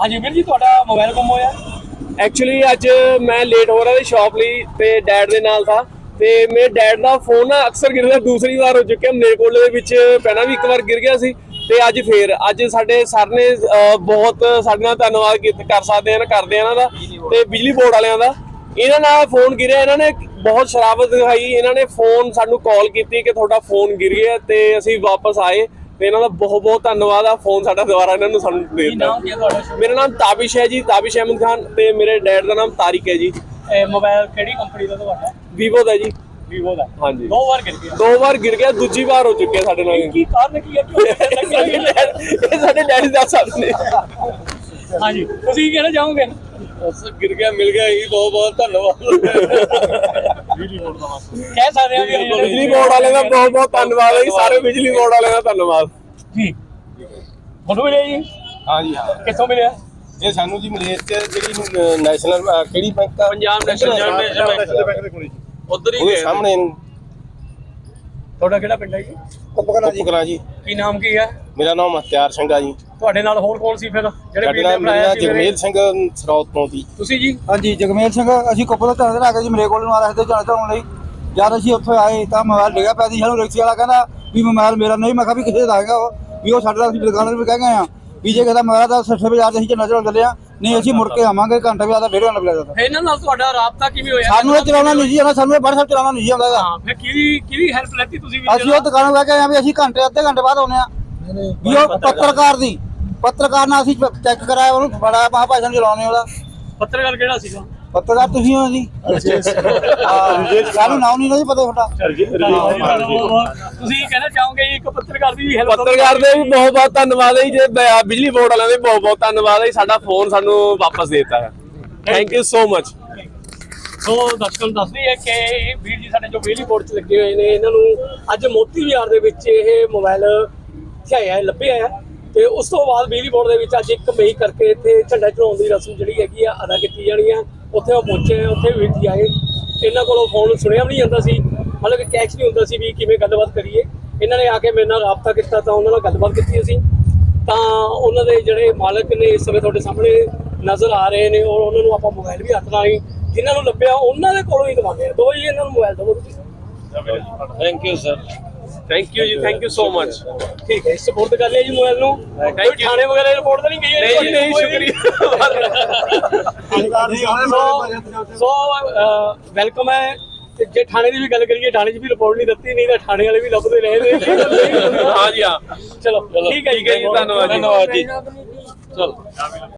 ਹਾਂਜੀ ਵੀਰ ਜੀ, ਤੁਹਾਡਾ ਮੋਬਾਈਲ ਗੁੰਮ ਹੋਇਆ। ਐਕਚੁਅਲੀ ਅੱਜ ਮੈਂ ਲੇਟ ਹੋ ਰਿਹਾ ਸੀ ਸ਼ਾਪ ਲਈ ਤੇ ਡੈਡ ਦੇ ਨਾਲ ਥਾ। ਤੇ ਮੇਰੇ ਡੈਡ ਦਾ ਫੋਨ ਨਾ ਅਕਸਰ ਗਿਰਦਾ ਦੂਸਰੀ ਵਾਰ ਹੋ ਚੁੱਕਿਆ। ਮਲੇਰਕੋਟਲੇ ਦੇ ਵਿੱਚ ਪਹਿਲਾਂ ਵੀ ਇੱਕ ਵਾਰ ਗਿਰ ਗਿਆ ਸੀ ਤੇ ਅੱਜ ਫੇਰ। ਅੱਜ ਸਾਡੇ ਸਰ ਨੇ ਬਹੁਤ ਸਾਡੇ ਨਾਲ ਧੰਨਵਾਦ ਕਰ ਸਕਦੇ ਹਨ ਕਰਦੇ ਆ ਇਹਨਾਂ ਦਾ ਤੇ ਬਿਜਲੀ ਬੋਰਡ ਵਾਲਿਆਂ ਦਾ। ਇਹਨਾਂ ਨਾਲ ਫੋਨ ਗਿਰਿਆ, ਇਹਨਾਂ ਨੇ ਬਹੁਤ ਸ਼ਰਾਬਤ ਦਿਖਾਈ। ਇਹਨਾਂ ਨੇ ਫੋਨ ਸਾਨੂੰ ਕਾਲ ਕੀਤੀ ਕਿ ਤੁਹਾਡਾ ਫੋਨ ਗਿਰ ਗਿਆ ਤੇ ਅਸੀਂ ਵਾਪਸ ਆਏ। ਤੇ ਇਹਨਾਂ ਦਾ ਬਹੁਤ ਬਹੁਤ ਧੰਨਵਾਦ ਆ। ਫੋਨ ਸਾਡਾ ਦੁਬਾਰਾ ਇਹਨਾਂ ਨੂੰ ਸਾਨੂੰ ਦੇ ਕੀ ਦਿੱਤਾ। ਕੀ ਮੇਰਾ ਨਾਮ ਤਾਬਿਸ਼ ਹੈ ਜੀ। ਤਾਬਿਸ਼ ਅਹਿਮਦ ਖਾਨ ਤੇ ਮੇਰੇ ਡੈਡ ਦਾ ਨਾਮ ਤਾਰਿਕ ਹੈ ਜੀ। ਇਹ ਮੋਬਾਈਲ ਕਿਹੜੀ ਕੰਪਨੀ ਦਾ ਤੁਹਾਡਾ? ਵੀਵੋ ਦਾ ਜੀ। ਵੀਵੋ ਦਾ। ਹਾਂਜੀ। ਦੋ ਵਾਰ ਗਿਰ ਗਿਆ। ਦੋ ਵਾਰ ਗਿਰ ਗਿਆ ਦੂਜੀ ਵਾਰ ਹੋ ਚੁੱਕਿਆ ਸਾਡੇ ਨਾਲ। ਕੀ ਕਾਰਨ ਕੀ ਹੈ? ਕਿਉਂ ਸਾਡੇ ਡੈਡ ਇਹ ਸਾਡੇ ਡੈਡੀ ਦਾ ਸਾਡੇ ਨੇ। ਹਾਂਜੀ। ਤੁਸੀਂ ਕੀ ਕਹਿਣਾ ਚਾਹੋਗੇ? ਉਸ ਗਿਰ ਗਿਆ ਮਿਲ ਗਿਆ ਜੀ ਬਹੁਤ ਬਹੁਤ ਧੰਨਵਾਦ। ਕਹਿ ਸਕਦੇ ਹਾਂ ਵੀ ਬਿਜਲੀ ਬੋਰਡ ਵਾਲਿਆਂ ਦਾ ਬਹੁਤ ਬਹੁਤ ਧੰਨਵਾਦ ਹੈ ਜੀ ਸਾਰੇ ਬਿਜਲੀ ਬੋਰਡ ਵਾਲਿਆਂ ਦਾ ਧੰਨਵਾਦ। ਜੀ। ਤੁਹਾਨੂੰ ਮਿਲਿਆ ਜੀ? ਹਾਂ ਜੀ ਹਾਂ। ਕਿੱਥੋਂ ਮਿਲਿਆ? ਇਹ ਸਾਨੂੰ ਜੀ ਮਲੇਸ਼ ਚ ਜਿਹੜੀ ਨੈਸ਼ਨਲ ਅਹ, ਕਿਹੜੀ ਬੈਂਕ ਆ? Punjab national bank. ਉਧਰ ਹੀ ਉਹਦੇ ਗਏ। ਸਾਹਮਣੇ ਤੁਹਾਡਾ ਕਿਹੜਾ ਪਿੰਡ ਹੈ ਜੀ। ਕੁੱਪਕਲਾ ਜੀ। ਕੀ ਨਾਮ ਕੀ ਹੈ? ਮੇਰਾ ਨਾਮ ਹਥਿਆਰ ਸਿੰਘ ਆ ਜੀ। ਤੁਹਾਡੇ ਨਾਲ ਹੋਰ ਕੌਣ ਸੀ ਫਿਰ? ਜਿਹੜੇ ਸਾਡੇ ਵੀਰ ਨਾਲ ਨੇ ਬਣਾਇਆ ਮੇਰਾ ਸੀ ਮੇਰੇ? ਜਗਮੇਲ ਸਿੰਘ ਸਰੌਤ ਤੋਂ ਦੀ। ਤੁਸੀਂ ਜੀ? ਹਾਂਜੀ ਜਗਮੇਲ ਸਿੰਘ ਅਸੀਂ ਕੋਪਲ ਤੋਂ ਆ ਕੇ ਜੀ ਮੇਰੇ ਕੋਲ ਨੂੰ ਆ ਰਹੇ ਤੇ ਜਾਣ ਚਾਉਣ ਲਈ। ਜਦ ਅਸੀਂ ਉੱਥੇ ਆਏ ਤਾਂ ਮੋਬਾਈਲ ਡਿੱਗਾ ਪਿਆ ਸੀ ਸਾਨੂੰ ਰਿਕਸ਼ੇ ਵਾਲਾ ਕਹਿੰਦਾ ਵੀ ਮੋਬਾਈਲ ਮੇਰਾ ਨਹੀਂ ਮੈਂ ਕਿਹਾ ਵੀ ਕਿਸੇ ਦਾ ਹੈਗਾ ਉਹ ਵੀ ਉਹ ਸਾਡੇ ਦਾ ਅਸੀਂ ਦੁਕਾਨ ਵੀ ਕਹਿ ਗਏ ਆ ਵੀ ਜੇ ਕਹਿੰਦਾ ਮੋਬਾਈਲ ਦਾ 60 ਬਾਜ਼ਾਰ ਅਸੀਂ ਚ ਨਜ਼ਰ ਚੱਲੇ ਆ ਨਹੀਂ ਅਸੀਂ ਮੁੜ ਕੇ ਆਵਾਂਗੇ ਘੰਟਾ ਵੀ ਆਦਾ ਡੇਢ ਘੰਟਾ ਲੱਗ ਜਾਂਦਾ ਫਿਰ ਇਹਨਾਂ ਨਾਲ ਤੁਹਾਡਾ ਰਾਬਤਾ ਕਿਵੇਂ ਹੋਇਆ? ਸਾਨੂੰ ਇਹ ਚਲਾਉਣਾ ਨਹੀਂ ਜੀ ਆਉਂਦਾ ਸਾਨੂੰ ਇਹ WhatsApp ਚਲਾਉਣਾ ਨਹੀਂ ਜੀ ਆਉਂਦਾ। ਹਾਂ ਫਿਰ ਕਿਹਦੀ ਕਿਹਦੀ ਹੈਲਪ ਲੈਤੀ ਤੁਸੀਂ ਵੀ ਅਸੀਂ ਉਹ ਦੁਕਾਨ ਕਹਿ ਕੇ ਆਏ ਆ ਵੀ ਅਸੀਂ ਘੰਟੇ ਅੱਧੇ ਘੰਟੇ ਬਾਅਦ ਆਉਨੇ ਆ ਵੀ ਉਹ ਪੱਤਰਕਾਰ ਦੀ। ਪੱਤਰਕਾਰ ਨਾਲ ਅਸੀਂ ਚੈੱਕ ਕਰਾਇਆ ਉਹਨੂੰ ਬੜਾ ਮਹਾ ਭਾਸ਼ਣ ਚਲਾਉਣੇ ਉਹਦਾ। ਪੱਤਰਕਾਰ ਕਿਹੜਾ ਸੀਗਾ? ਪੱਤਰਕਾਰ ਤੁਸੀਂ ਹੋ ਜੀ। ਹਾਂ ਸਾਨੂੰ ਨਾਮ ਨਹੀਂ ਨਾ ਜੀ ਪਤਾ ਤੁਹਾਡਾ। ਤੁਸੀਂ ਕਹਿਣਾ ਚਾਹੋਗੇ ਇੱਕ ਪੱਤਰਕਾਰ ਦੀ ਹੈਲਪ ਪੱਤਰਕਾਰ ਦੇ ਵੀ ਬਹੁਤ ਬਹੁਤ ਧੰਨਵਾਦ ਹੈ ਜੀ। ਬਿਜਲੀ ਬੋਰਡ ਵਾਲਿਆਂ ਦੇ ਬਹੁਤ ਬਹੁਤ ਧੰਨਵਾਦ ਹੈ ਸਾਡਾ ਫੋਨ ਸਾਨੂੰ ਵਾਪਸ ਦੇ ਦਿੱਤਾ ਹੈ। Thank you so much so ਦਰਸ਼ਕਾਂ ਨੂੰ ਦੱਸਦੀ ਹੈ ਕਿ ਵੀਰ ਜੀ ਸਾਡੇ ਜੋ ਬਿਜਲੀ ਬੋਰਡ 'ਚ ਲੱਗੇ ਹੋਏ ਨੇ ਇਹਨਾਂ ਨੂੰ ਅੱਜ ਮੋਤੀ ਵਿਹਾਰ ਦੇ ਵਿੱਚ ਇਹ ਮੋਬਾਈਲ ਥਿਆਇਆ ਹੈ ਲੱਭਿਆ ਹੈ। ਤੇ ਉਸ ਤੋਂ ਬਾਅਦ ਬਿਜਲੀ ਬੋਰਡ ਦੇ ਵਿੱਚ ਅੱਜ ਇੱਕ ਮਈ ਕਰਕੇ ਇੱਥੇ ਝੰਡਾ ਚੜਾਉਣ ਦੀ ਰਸਮ ਜਿਹੜੀ ਹੈਗੀ ਆ ਅਦਾ ਕੀਤੀ ਜਾਣੀ ਹੈ ਉੱਥੇ ਉਹ ਪਹੁੰਚੇ ਉੱਥੇ ਵੀ ਜੀ ਆਏ। ਇਹਨਾਂ ਕੋਲੋਂ ਫੋਨ ਸੁਣਿਆ ਵੀ ਨਹੀਂ ਜਾਂਦਾ ਸੀ। ਮਤਲਬ ਕਿ ਕੈਚ ਨਹੀਂ ਹੁੰਦਾ ਸੀ ਵੀ ਕਿਵੇਂ ਗੱਲਬਾਤ ਕਰੀਏ। ਇਹਨਾਂ ਨੇ ਆ ਕੇ ਮੇਰੇ ਨਾਲ ਰਾਬਤਾ ਕੀਤਾ ਤਾਂ ਉਹਨਾਂ ਨਾਲ ਗੱਲਬਾਤ ਕੀਤੀ ਅਸੀਂ। ਤਾਂ ਉਹਨਾਂ ਦੇ ਜਿਹੜੇ ਮਾਲਕ ਨੇ ਇਸ ਸਮੇਂ ਤੁਹਾਡੇ ਸਾਹਮਣੇ ਨਜ਼ਰ ਆ ਰਹੇ ਨੇ ਔਰ ਉਹਨਾਂ ਨੂੰ ਆਪਾਂ ਮੋਬਾਈਲ ਵੀ ਹੱਥ ਲਾਈ ਜਿਨ੍ਹਾਂ ਨੂੰ ਲੱਭਿਆ, ਉਹਨਾਂ ਦੇ ਕੋਲੋਂ ਹੀ ਦਵਾਉਂਦੇ ਆ ਦੋ ਹੀ ਇਹਨਾਂ ਨੂੰ ਮੋਬਾਈਲ ਦਵੋ ਤੁਸੀਂ। Thank you sir thank you ਜੀ ਥੈਂਕ ਯੂ ਸੋ ਮਚ ਠੀਕ ਹੈ ਸਪੋਰਟ ਕਰ ਲਿਆ ਜੀ ਮੋਬਾਈਲ ਨੂੰ। ਕੋਈ ਥਾਣੇ ਵਗੈਰਾ ਰਿਪੋਰਟ ਤਾਂ ਨਹੀਂ ਗਈ ਨਹੀਂ ਨਹੀਂ? ਸ਼ੁਕਰੀਆ। ਸੋ ਵੈਲਕਮ ਹੈ। ਜੇ ਥਾਣੇ ਦੀ ਵੀ ਗੱਲ ਕਰੀਏ ਥਾਣੇ 'ਚ ਵੀ ਰਿਪੋਰਟ ਨਹੀਂ ਦਿੱਤੀ ਨਹੀਂ ਤਾਂ ਥਾਣੇ ਵਾਲੇ ਵੀ ਲੱਭਦੇ ਰਹੇ ਨੇ। ਹਾਂ ਜੀ ਹਾਂ। ਚਲੋ ਠੀਕ ਹੈ ਠੀਕ ਹੈ ਜੀ। ਧੰਨਵਾਦ ਜੀ। ਚਲੋ।